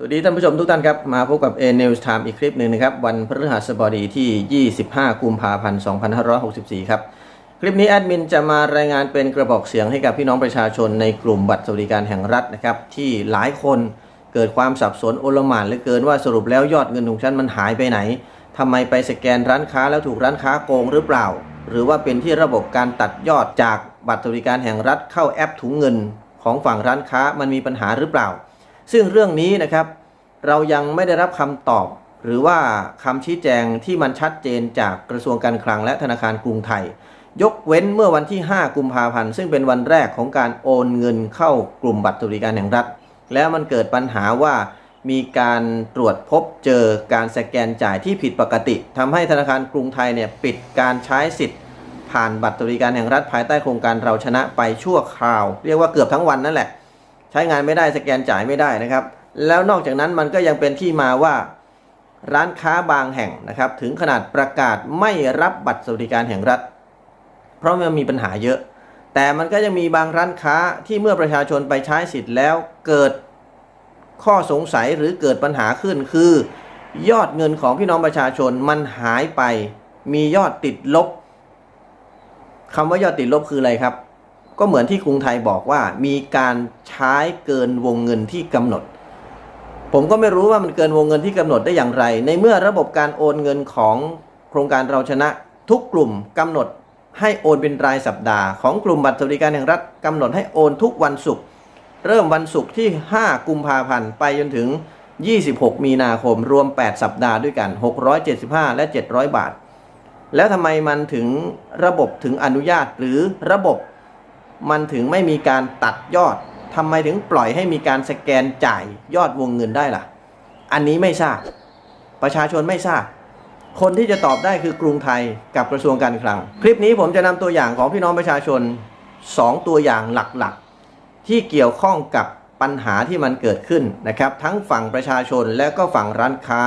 สวัสดีท่านผู้ชมทุกท่านครับ มาพบกับ A News Time อีกคลิปหนึ่งนะครับ วันพฤหัสบดีที่ 25 กุมภาพันธ์ 2564 ครับ คลิปนี้แอดมินจะมารายงานเป็นกระบอกเสียงให้กับพี่น้องประชาชนในกลุ่มบัตรสวัสดิการแห่งรัฐนะครับ ที่หลายคนเกิดความสับสนโอลหม่านเหลือเกินว่าสรุปแล้วยอดเงินของฉันมันหายไปไหนทำไมไปสแกนร้านค้าแล้วถูกร้านค้าโกงหรือเปล่า หรือว่าเป็นที่ระบบการตัดยอดจากบัตรสวัสดิการแห่งรัฐเข้าแอปถุงเงิน ของฝั่งร้านค้ามันมีปัญหาหรือเปล่า ซึ่งเรื่องนี้นะครับเรายังไม่ได้รับคำตอบ หรือว่าคำชี้แจงที่มันชัดเจนจากกระทรวงการคลังและธนาคารกรุงไทย ยกเว้นเมื่อวันที่ 5 กุมภาพันธ์ ซึ่งเป็นวันแรกของการโอนเงินเข้ากลุ่มบัตรสวัสดิการแห่งรัฐ แล้วมันเกิดปัญหาว่ามีการตรวจพบเจอการสแกนจ่ายที่ผิดปกติทำให้ธนาคารกรุงไทยเนี่ยปิดการใช้สิทธิ์ ผ่านบัตรสวัสดิการแห่งรัฐภายใต้โครงการเราชนะไปชั่วคราว เรียกว่าเกือบทั้งวันนั่นแหละ ใช้งานไม่ได้สแกนจ่ายไม่ได้นะครับ แล้วนอกจากนั้นมันก็ยังเป็นที่มาว่าร้านค้าบางแห่งนะครับ ถึงขนาดประกาศไม่รับบัตรสวัสดิการแห่งรัฐ เพราะมันมีปัญหาเยอะ แต่มันก็ยังมีบางร้านค้าที่เมื่อประชาชนไปใช้สิทธิ์แล้วเกิดข้อสงสัยหรือเกิดปัญหาขึ้นคือ ยอดเงินของพี่น้องประชาชนมันหายไป มียอดติดลบคำว่ายอดติดลบคืออะไรครับ ก็เหมือนที่กรุงไทยบอกว่ามีการใช้เกินวงเงินที่กำหนด ผมก็ไม่รู้ว่ามันเกินวงเงินที่กำหนดได้อย่างไร ในเมื่อระบบการโอนเงินของโครงการเราชนะ ทุกกลุ่มกำหนดให้โอนเป็นรายสัปดาห์ของกลุ่มบัตรสวัสดิการแห่งรัฐกำหนดให้โอนทุกวันศุกร์เริ่มวันศุกร์ที่ 5 กุมภาพันธ์ไปจนถึง 26 มีนาคมรวม 8 สัปดาห์ด้วยกัน 675 และ 700 บาท แล้วทำไมมันถึงระบบถึงอนุญาตหรือระบบ มันถึงไม่มีการตัดยอดทำไมถึงปล่อยให้มีการสแกนจ่ายยอดวงเงินได้ล่ะ อันนี้ไม่ทราบ ประชาชนไม่ทราบ คนที่จะตอบได้คือกรุงไทยกับกระทรวงการคลัง คลิปนี้ผมจะนำตัวอย่างของพี่น้องประชาชน 2 ตัวอย่างหลักๆ ที่เกี่ยวข้องกับปัญหาที่มันเกิดขึ้นนะครับ ทั้งฝั่งประชาชนและก็ฝั่งร้านค้า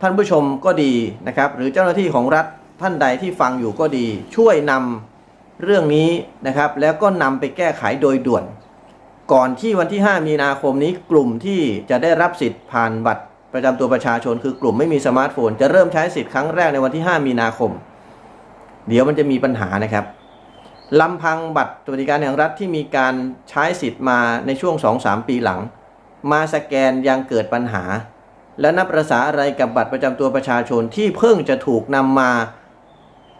ท่านผู้ชมก็ดีนะครับ หรือเจ้าหน้าที่ของรัฐท่านใดที่ฟังอยู่ก็ดี ช่วยนำ เรื่องนี้นะครับ แล้วก็นำไปแก้ไขโดยด่วน ก่อนที่วันที่ 5 มีนาคมนี้กลุ่มที่จะได้รับสิทธิ์ผ่านบัตรประจำตัวประชาชน คือกลุ่มไม่มีสมาร์ทโฟน จะเริ่มใช้สิทธิ์ครั้งแรกในวันที่ 5 มีนาคม เดี๋ยวมันจะมีปัญหานะครับลำพังบัตรสวัสดิการแห่งรัฐที่มีการใช้สิทธิ์มาในช่วง 2-3 ปีหลัง มาสแกนยังเกิดปัญหา และนับประษาอะไรกับบัตรประจำตัวประชาชนที่เพิ่งจะถูกนำมา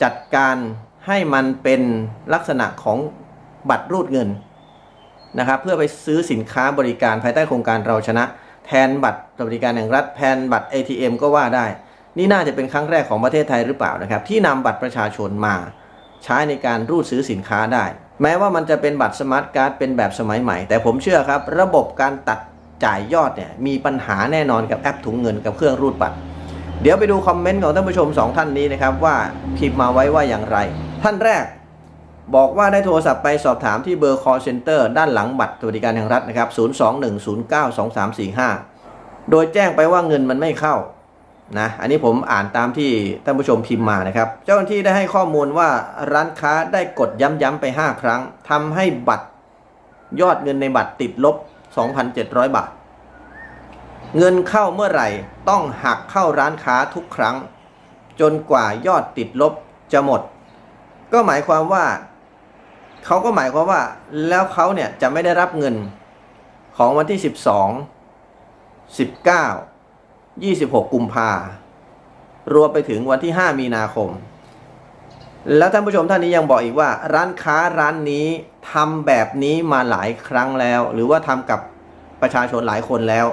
จัดการ ให้มันเป็นลักษณะของบัตรรูดเงินนะครับเพื่อไปซื้อสินค้าบริการภายใต้โครงการเราชนะ แทนบัตรสวัสดิการแห่งรัฐแทนบัตร ATM ก็ว่าได้ นี่น่าจะเป็นครั้งแรกของประเทศไทยหรือเปล่านะครับ ที่นำบัตรประชาชนมา ใช้ในการรูดซื้อสินค้าได้ แม้ว่ามันจะเป็นบัตรสมาร์ทการ์ดเป็นแบบสมัยใหม่ แต่ผมเชื่อครับ ระบบการตัดจ่ายยอดเนี่ยมีปัญหาแน่นอนกับแอปถุงเงินกับเครื่องรูดบัตร เดี๋ยวไปดูคอมเมนต์ของท่านผู้ชม 2 ท่านนี้นะครับว่าพิมพ์มาไว้ว่าอย่างไร ท่านแรกบอกว่าได้โทรศัพท์ไปสอบถามที่เบอร์ call center ด้านหลังบัตรสวัสดิการแห่งรัฐนะครับ 021092345 โดยแจ้งไปว่าเงินมันไม่เข้านะ อันนี้ผมอ่านตามที่ท่านผู้ชมพิมพ์มานะครับ เจ้าหน้าที่ได้ให้ข้อมูลว่าร้านค้าได้กดย้ำๆไป 5 ครั้งทำให้บัตรยอดเงินในบัตรติดลบ 2,700 บาท เงินเข้าเมื่อไหร่ต้องหักเข้าร้านค้าทุกครั้ง จนกว่ายอดติดลบจะหมด ก็หมายความว่าเขาก็หมายความว่าแล้วเขาเนี่ยจะไม่ได้รับเงินของวันที่ 12 19 26 กุมภารวมไปถึงวันที่ 5 มีนาคม แล้วท่านผู้ชมท่านนี้ยังบอกอีกว่า ร้านค้าร้านนี้ทำแบบนี้มาหลายครั้งแล้ว หรือว่าทำกับประชาชนหลายคนแล้ว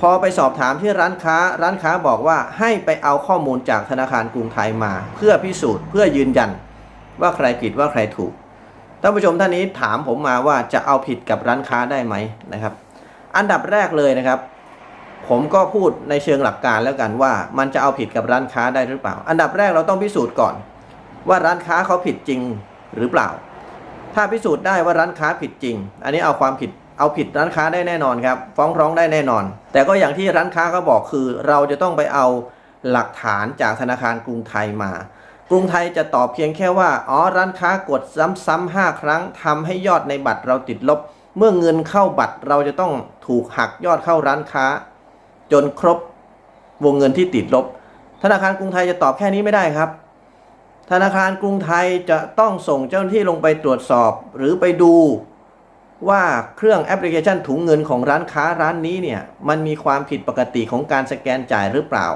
พอไปสอบถามที่ร้านค้าร้านค้าบอกว่าให้ไปเอาข้อมูลจากธนาคารกรุงไทยมา เพื่อพิสูจน์เพื่อยืนยัน ว่าใครผิดว่าใครถูกท่านผู้ชมท่านนี้ถามผมมาว่าจะเอาผิดกับร้านค้าได้ไหมนะครับ อันดับแรกเลยนะครับ ผมก็พูดในเชิงหลักการแล้วกันว่า มันจะเอาผิดกับร้านค้าได้หรือเปล่า อันดับแรกเราต้องพิสูจน์ก่อน ว่าร้านค้าเขาผิดจริงหรือเปล่า ถ้าพิสูจน์ได้ว่าร้านค้าผิดจริง อันนี้เอาความผิดเอาผิดร้านค้าได้แน่นอนครับ ฟ้องร้องได้แน่นอน แต่ก็อย่างที่ร้านค้าเขาบอกคือ เราจะต้องไปเอาหลักฐานจากธนาคารกรุงไทยมา กรุงไทยจะตอบเพียงแค่ว่า อ๋อ ร้านค้ากดซ้ำๆห้าครั้งทำให้ยอดในบัตรเราติดลบ เมื่อเงินเข้าบัตรเราจะต้องถูกหักยอดเข้าร้านค้า จนครบวงเงินที่ติดลบ ธนาคารกรุงไทยจะตอบแค่นี้ไม่ได้ครับ ธนาคารกรุงไทยจะต้องส่งเจ้าหน้าที่ลงไปตรวจสอบ หรือไปดูว่าเครื่องแอปพลิเคชันถุงเงินของร้านค้าร้านนี้เนี่ยมันมีความผิดปกติของการสแกนจ่ายหรือเปล่า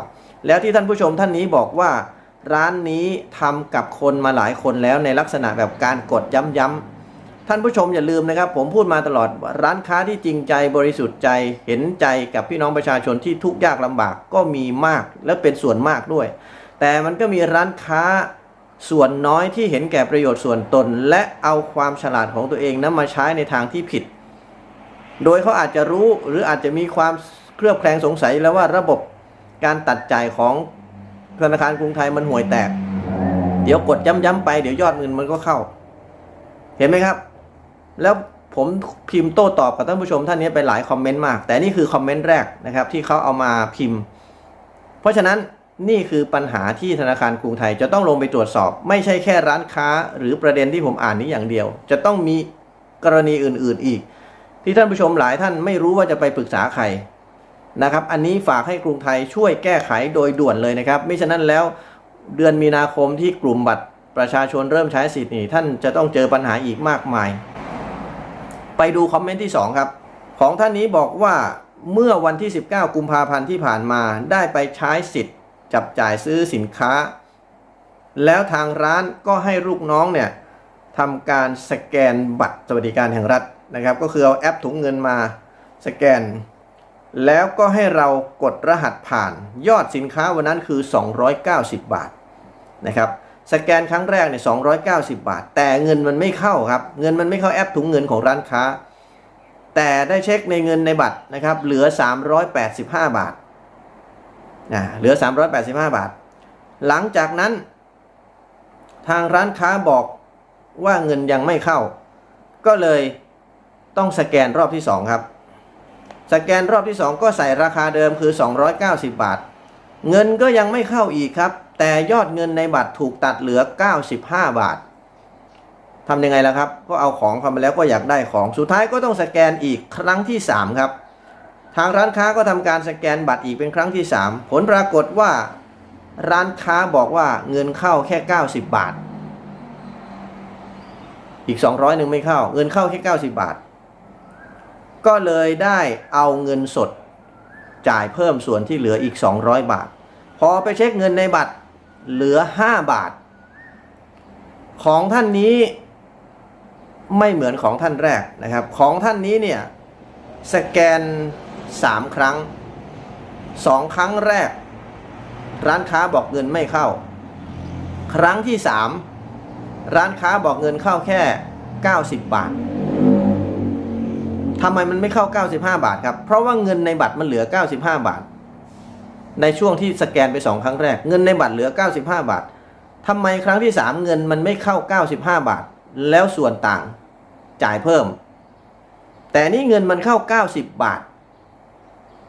แล้วที่ท่านผู้ชมท่านนี้บอกว่า ร้านนี้ทำกับคนมาหลายคนแล้วในลักษณะแบบการกดย้ำๆท่านผู้ชมอย่าลืมนะครับ ผมพูดมาตลอดร้านค้าที่จริงใจบริสุทธิ์ใจเห็นใจกับพี่น้องประชาชนที่ทุกข์ยากลำบากก็มีมากและเป็นส่วนมากด้วย แต่มันก็มีร้านค้าส่วนน้อยที่เห็นแก่ประโยชน์ส่วนตน และเอาความฉลาดของตัวเองนั้นมาใช้ในทางที่ผิด โดยเขาอาจจะรู้หรืออาจจะมีความเครือบแคลงสงสัยแล้วว่าระบบการตัดจ่ายของ ธนาคารกรุงไทยมันห่วยแตก เดี๋ยวกดย้ำๆไปเดี๋ยวยอดเงินมันก็เข้า เห็นไหมครับ แล้วผมพิมพ์โต้ตอบกับท่านผู้ชมท่านนี้ไปหลายคอมเมนต์มาก แต่นี่คือคอมเมนต์แรกนะครับ ที่เขาเอามาพิมพ์ เพราะฉะนั้นนี่คือปัญหาที่ธนาคารกรุงไทยจะต้องลงไปตรวจสอบ ไม่ใช่แค่ร้านค้า หรือประเด็นที่ผมอ่านนี้อย่างเดียว จะต้องมีกรณีอื่น ๆอีก ที่ท่านผู้ชมหลายท่านไม่รู้ว่าจะไปปรึกษาใคร นะครับ อันนี้ฝากให้กรุงไทยช่วยแก้ไขโดยด่วนเลยนะครับไม่ฉะนั้นแล้วเดือนมีนาคมที่กลุ่มบัตรประชาชนเริ่มใช้สิทธิ์นี่ท่านจะต้องเจอปัญหาอีกมากมาย ไปดูคอมเมนต์ที่ 2 ครับ ของท่านนี้บอกว่าเมื่อวันที่ 19 กุมภาพันธ์ที่ผ่านมาได้ไปใช้สิทธิ์ จับจ่ายซื้อสินค้า แล้วทางร้านก็ให้ลูกน้องเนี่ยทำการสแกนบัตรสวัสดิการแห่งรัฐนะครับ ก็คือเอาแอปถุงเงินมาสแกน แล้วก็ให้เรากดรหัสผ่าน ยอดสินค้าวันนั้นคือ 290 บาทนะครับสแกนครั้งแรกเนี่ย290 บาท แต่เงินมันไม่เข้าครับ เงินมันไม่เข้าแอปถุงเงินของร้านค้า แต่ได้เช็คในเงินในบัตรนะครับเหลือ 385 บาทอ่าเหลือ 385 บาท หลังจากนั้น ทางร้านค้าบอกว่าเงินยังไม่เข้า ก็เลยต้องสแกนรอบที่ 2 ครับ สแกนรอบที่ 2 ก็ใส่ราคาเดิมคือ 290 บาท เงินก็ยังไม่เข้าอีกครับ แต่ยอดเงินในบัตรถูกตัดเหลือ 95 บาททำยังไงล่ะครับ ก็เอาของเข้ามาแล้วก็อยากได้ของสุดท้ายก็ต้องสแกนอีกครั้งที่ 3 ครับ ทางร้านค้าก็ทำการสแกนบัตรอีกเป็นครั้งที่ 3 ผลปรากฏว่า ร้านค้าบอกว่าเงินเข้าแค่ 90 บาท อีก 200หนึ่งไม่เข้า เงินเข้าแค่ 90 บาท ก็เลยได้เอาเงินสดจ่ายเพิ่มส่วนที่เหลืออีก 200 บาท พอไปเช็คเงินในบัตรเหลือ 5 บาท ของท่านนี้ไม่เหมือนของท่านแรกนะครับ ของท่านนี้เนี่ยสแกน 3 ครั้ง 2 ครั้งแรก ร้านค้าบอกเงินไม่เข้า ครั้งที่ 3 ร้านค้าบอกเงินเข้าแค่ 90 บาท ทำไมมันไม่เข้า 95 บาทครับ เพราะว่าเงินในบัตรมันเหลือ 95 บาท ในช่วงที่สแกนไป 2 ครั้งแรก เงินในบัตรเหลือ 95 บาททำไมครั้งที่ 3 เงินมันไม่เข้า 95 บาท แล้วส่วนต่างจ่ายเพิ่ม แต่นี่เงินมันเข้า 90 บาท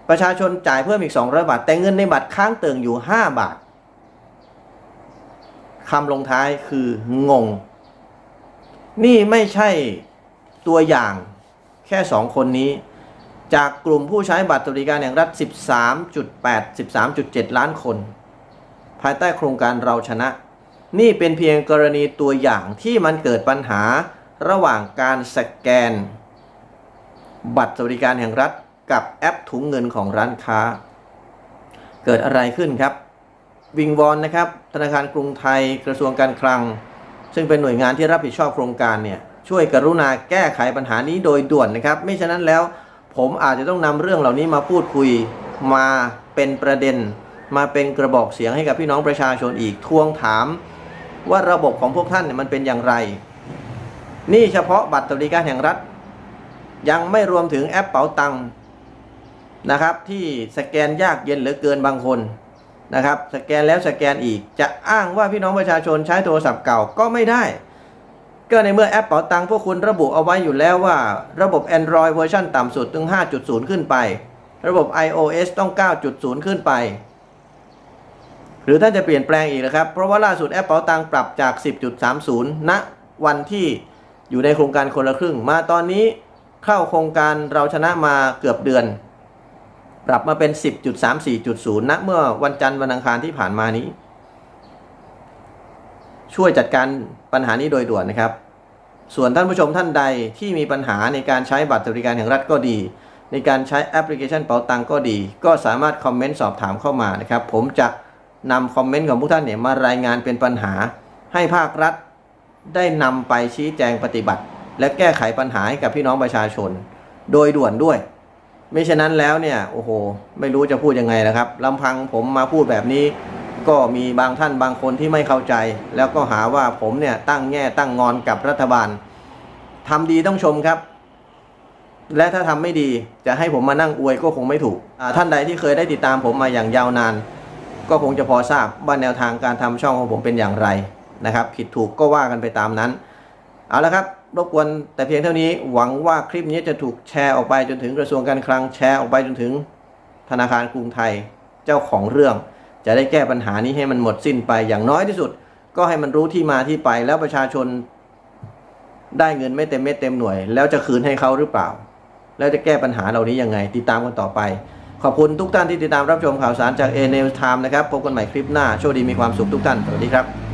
ประชาชนจ่ายเพิ่มอีก 200 บาท แต่เงินในบัตรค้างเติ่งอยู่ 5 บาทคำลงท้ายคืองง นี่ไม่ใช่ตัวอย่าง แค่ 2 คนนี้ จากกลุ่มผู้ใช้บัตรสวัสดิการแห่งรัฐ 13.8 13.7 ล้านคน ภายใต้โครงการเราชนะ นี่เป็นเพียงกรณีตัวอย่างที่มันเกิดปัญหาระหว่างการสแกน บัตรสวัสดิการแห่งรัฐกับแอปถุงเงินของร้านค้า เกิดอะไรขึ้นครับ วิงวอนนะครับ ธนาคารกรุงไทยกระทรวงการคลัง ซึ่งเป็นหน่วยงานที่รับผิดชอบโครงการเนี่ย ช่วยกรุณาแก้ไขปัญหานี้โดยด่วนนะครับ ไม่ฉะนั้นแล้วผมอาจจะต้องนำเรื่องเหล่านี้มาพูดคุยมาเป็นประเด็น มาเป็นกระบอกเสียงให้กับพี่น้องประชาชนอีกทวงถาม ว่าระบบของพวกท่านเนี่ยมันเป็นอย่างไร นี่เฉพาะบัตรสวัสดิการแห่งรัฐ ยังไม่รวมถึงแอปเป๋าตังค์นะครับที่สแกนยากเย็นเหลือเกินบางคนนะครับ สแกนแล้วสแกนอีกจะอ้างว่าพี่น้องประชาชนใช้โทรศัพท์เก่าก็ไม่ได้ ก็ในเมื่อแอปเป๋าตังค์พวกคุณระบุเอาไว้อยู่แล้วว่า ระบบ Android เวอร์ชันต่ำสุดถึง 5.0 ขึ้นไป ระบบ iOS ต้อง 9.0 ขึ้นไป หรือท่านจะเปลี่ยนแปลงอีกนะครับ เพราะว่าล่าสุดแอปเป๋าตังค์ปรับจาก 10.30ณวันที่อยู่ในโครงการคนละครึ่ง มาตอนนี้เข้าโครงการเราชนะมาเกือบเดือน ปรับมาเป็น 10.34.0ณเมื่อวันจันทร์วันอังคารที่ผ่านมานี้ ช่วยจัดการ ปัญหานี้โดยด่วนนะครับ ส่วนท่านผู้ชมท่านใดที่มีปัญหาในการใช้บัตรสวัสดิการแห่งรัฐก็ดี ในการใช้แอปพลิเคชันเป๋าตังก็ดี ก็สามารถคอมเมนต์สอบถามเข้ามานะครับ ผมจะนำคอมเมนต์ของพวกท่านเนี่ยมารายงานเป็นปัญหา ให้ภาครัฐ ได้นำไปชี้แจงปฏิบัติ และแก้ไขปัญหาให้กับพี่น้องประชาชน โดยด่วนด้วย ไม่ฉะนั้นแล้วเนี่ยโอ้โห ไม่รู้จะพูดยังไงนะครับลำพังผมมาพูดแบบนี้ ก็มีบางท่านบางคนที่ไม่เข้าใจ แล้วก็หาว่าผมเนี่ยตั้งแง่ตั้งงอนกับรัฐบาลทำดีต้องชมครับ และถ้าทำไม่ดีจะให้ผมมานั่งอวยก็คงไม่ถูกท่านใดที่เคยได้ติดตามผมมาอย่างยาวนาน ก็คงจะพอทราบว่าแนวทางการทำช่องของผมเป็นอย่างไรนะครับผิดถูกก็ว่ากันไปตามนั้น เอาละครับรบกวนแต่เพียงเท่านี้หวังว่าคลิปนี้จะถูกแชร์ออกไปจนถึงกระทรวงการคลังแชร์ออกไปจนถึงธนาคารกรุงไทยเจ้าของเรื่อง จะได้แก้ปัญหานี้ให้มันหมดสิ้นไปอย่างน้อยที่สุด ก็ให้มันรู้ที่มาที่ไปแล้วประชาชนได้เงินไม่เต็มเม็ดเต็มหน่วย แล้วจะคืนให้เขาหรือเปล่า แล้วจะแก้ปัญหาเหล่านี้ยังไง ติดตามกันต่อไป ขอบคุณทุกท่านที่ติดตามรับชมข่าวสารจากเอเนลไทม์นะครับพบกันใหม่คลิปหน้าโชคดีมีความสุขทุกท่านสวัสดีครับ